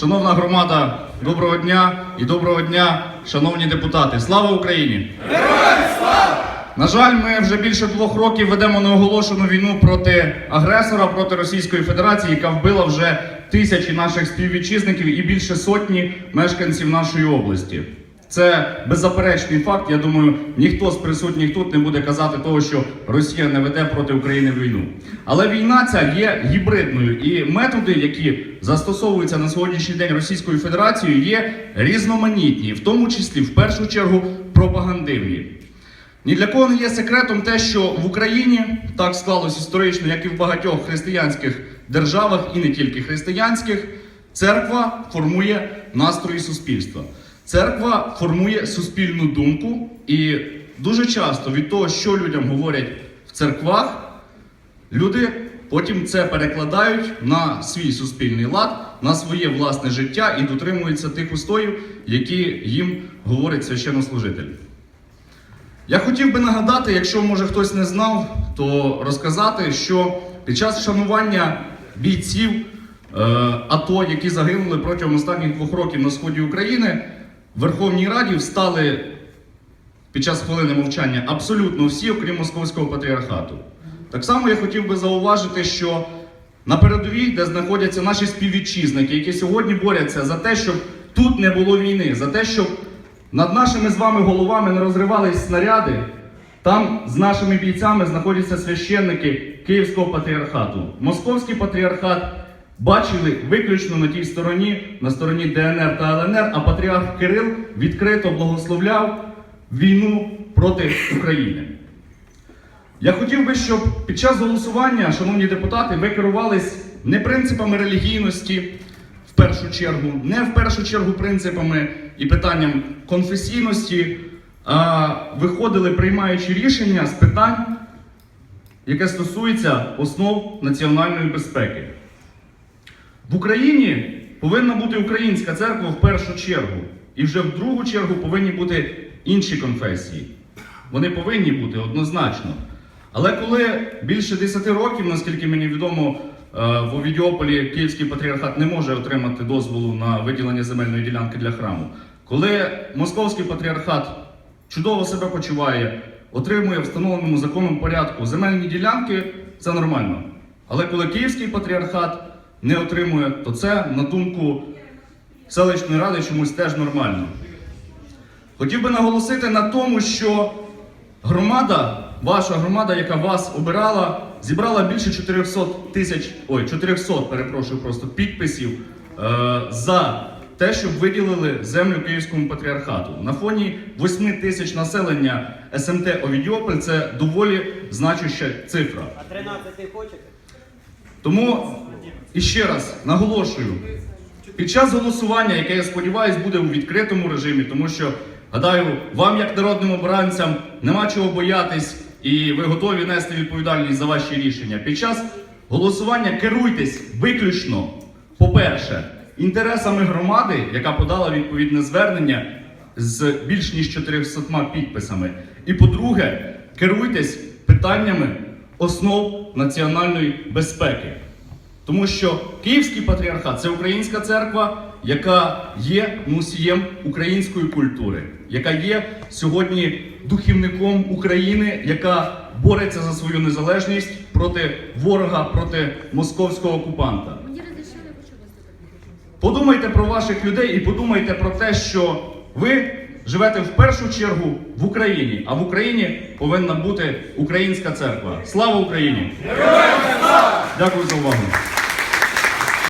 Шановна громада, доброго дня і доброго дня, шановні депутати. Слава Україні! На жаль, ми вже більше двох років ведемо неоголошену війну проти агресора, проти Російської Федерації, яка вбила вже тисячі наших співвітчизників і більше сотні мешканців нашої області. Це беззаперечний факт. Я думаю, ніхто з присутніх тут не буде казати того, що Росія не веде проти України війну. Але війна ця є гібридною, і методи, які застосовуються на сьогоднішній день Російською Федерацією, є різноманітні, в тому числі в першу чергу пропагандивні. Ні для кого не є секретом те, що в Україні так склалось історично, як і в багатьох християнських державах, і не тільки християнських, церква формує настрої суспільства. Церква формує суспільну думку, і дуже часто від того, що людям говорять в церквах, люди потім це перекладають на свій суспільний лад, на своє власне життя і дотримуються тих устоїв, які їм говорить священнослужитель. Я хотів би нагадати, якщо може хтось не знав, то розказати, що під час вшанування бійців е, АТО, які загинули протягом останніх двох років на сході України, Верховній Раді встали під час хвилини мовчання абсолютно всі, окрім Московського патріархату. Так само я хотів би зауважити, що на передовій, де знаходяться наші співвітчизники, які сьогодні борються за те, щоб тут не було війни, за те, щоб над нашими з вами головами не розривались снаряди. Там з нашими бійцями знаходяться священники Київського патріархату. Московський патріархат бачили виключно на тій стороні, на стороні ДНР та ЛНР, а патріарх Кирил відкрито благословляв війну проти України. Я хотів би, щоб під час голосування, шановні депутати, ви керувались не принципами релігійності в першу чергу, не в першу чергу принципами і питанням конфесійності, а виходили, приймаючи рішення з питань, яке стосується основ національної безпеки. В Україні повинна бути українська церква в першу чергу, і вже в другу чергу повинні бути інші конфесії. Вони повинні бути однозначно. Але коли більше 10 років, наскільки мені відомо, е, в Овідіополі Київський патріархат не може отримати дозволу на виділення земельної ділянки для храму, коли Московський патріархат чудово себе почуває, отримує встановленому законом порядку земельні ділянки, це нормально. Але коли Київський патріархат не отримує, то це, на думку селищної ради, чомусь теж нормально. Хотів би наголосити на тому, що громада, ваша громада, яка вас обирала, зібрала більше 400 тисяч, ой, 400, перепрошую, просто підписів е, за те, щоб виділили землю Київському патріархату. На фоні 8 тисяч населення СМТ Овідіополь це доволі значуща цифра. А 13 хочете? Тому іще раз наголошую, під час голосування, яке я сподіваюся, буде у відкритому режимі, тому що гадаю, вам, як народним обранцям, нема чого боятись, і ви готові нести відповідальність за ваші рішення. Під час голосування керуйтесь виключно, по-перше, інтересами громади, яка подала відповідне звернення з більш ніж 400 підписами. І по-друге, керуйтесь питаннями основ національної безпеки. Тому що Київський патріархат це українська церква, яка є носієм української культури, яка є сьогодні духівником України, яка бореться за свою незалежність проти ворога, проти московського окупанта. Подумайте про ваших людей і подумайте про те, що ви живете в першу чергу в Україні, а в Україні повинна бути українська церква. Слава Україні! Дякую за увагу.